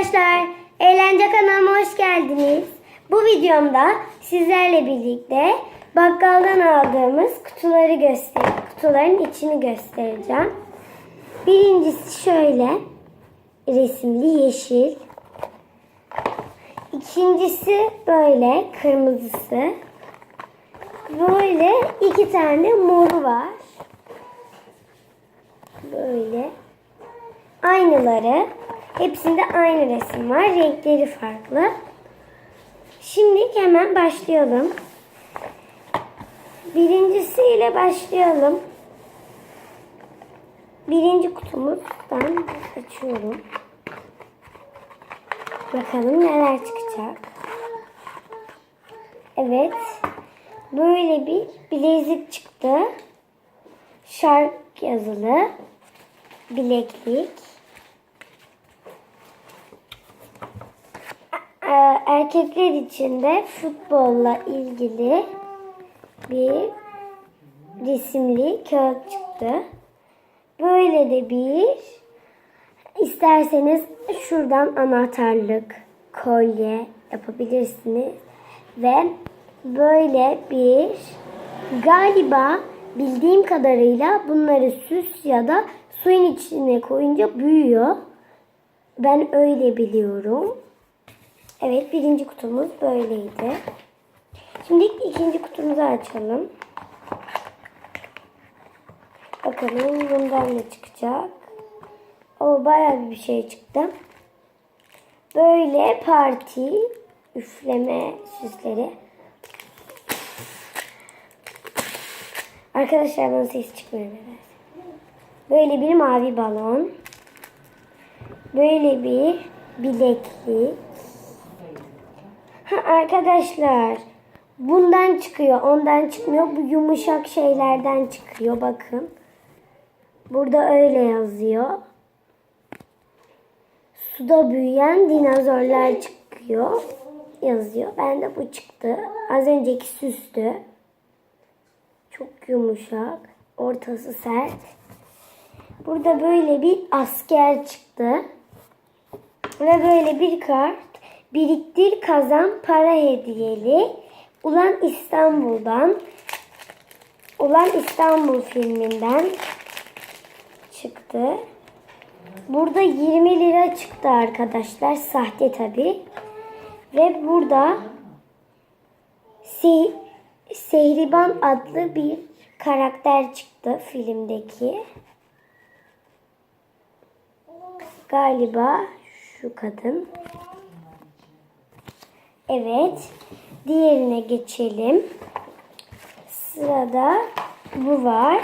Arkadaşlar, Eğlence kanalıma hoş geldiniz. Bu videomda sizlerle birlikte bakkaldan aldığımız kutuları göster kutuların içini göstereceğim. Birincisi şöyle resimli yeşil. İkincisi böyle kırmızısı. Böyle iki tane moru var. Böyle aynıları. Hepsinde aynı resim var. Renkleri farklı. Şimdi hemen başlayalım. Birincisiyle başlayalım. Birinci kutumuzdan açıyorum. Bakalım neler çıkacak. Evet. Böyle bir bilezik çıktı. Şark yazılı bileklik. Erkekler için de futbolla ilgili bir resimli kağıt çıktı. Böyle de bir isterseniz şuradan anahtarlık, kolye yapabilirsiniz. Ve böyle bir galiba bildiğim kadarıyla bunları süs ya da suyun içine koyunca büyüyor. Ben öyle biliyorum. Evet birinci kutumuz böyleydi. Şimdi ikinci kutumuzu açalım. Bakalım bundan ne çıkacak. O bayağı bir şey çıktı. Böyle parti üfleme süsleri. Arkadaşlar bana ses çıkmıyor biraz. Böyle bir mavi balon. Böyle bir bileklik. Ha, arkadaşlar bundan çıkıyor ondan çıkmıyor. Bu yumuşak şeylerden çıkıyor bakın. Burada öyle yazıyor. Suda büyüyen dinozorlar çıkıyor yazıyor. Ben de bu çıktı. Az önceki süstü. Çok yumuşak. Ortası sert. Burada böyle bir asker çıktı. Ve böyle bir kart. Biriktir kazan para hediyeli. Ulan İstanbul'dan. Ulan İstanbul filminden çıktı. Burada 20 lira çıktı arkadaşlar. Sahte tabi. Ve burada Se Sehriban adlı bir karakter çıktı filmdeki. Galiba şu kadın. Evet. Diğerine geçelim. Sırada bu var.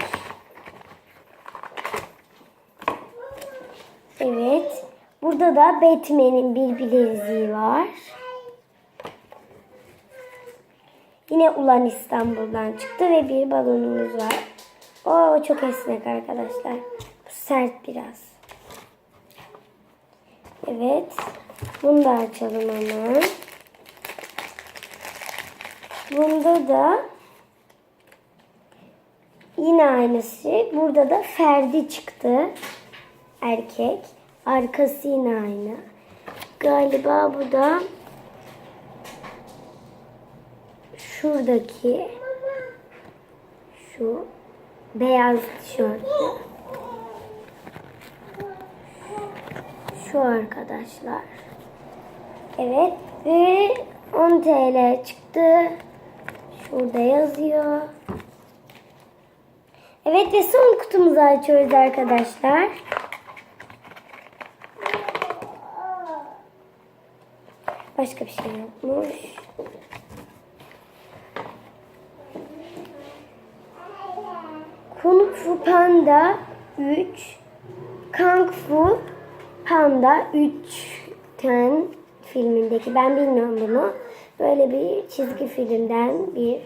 Evet. Burada da Batman'in bir bileziği var. Yine Ulan İstanbul'dan çıktı ve bir balonumuz var. O çok esnek arkadaşlar. Bu sert biraz. Evet. Bunu da açalım hemen. Bunda da yine aynısı. Burada da Ferdi çıktı. Erkek. Arkası yine aynı. Galiba bu da şuradaki şu beyaz tişörtlü şu arkadaşlar. Evet ve 10 TL çıktı. Şurada yazıyor. Evet ve son kutumuzu açıyoruz arkadaşlar. Başka bir şey yokmuş. Kung Fu Panda 3 Kung Fu Panda 3 ten filmindeki ben bilmiyorum bunu. Böyle bir çizgi filmden bir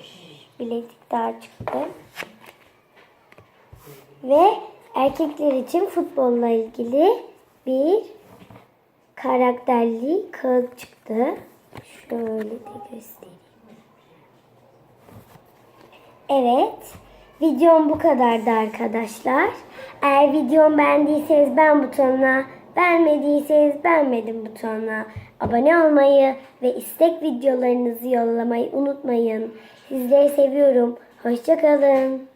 bileklik daha çıktı. Ve erkekler için futbolla ilgili bir karakterli kağıt çıktı. Şöyle de göstereyim. Evet. Videom bu kadardı arkadaşlar. Eğer videomu beğendiyseniz ben butonuna Beğenmediyseniz beğenmedim butonuna abone olmayı ve istek videolarınızı yollamayı unutmayın. Sizleri seviyorum. Hoşçakalın.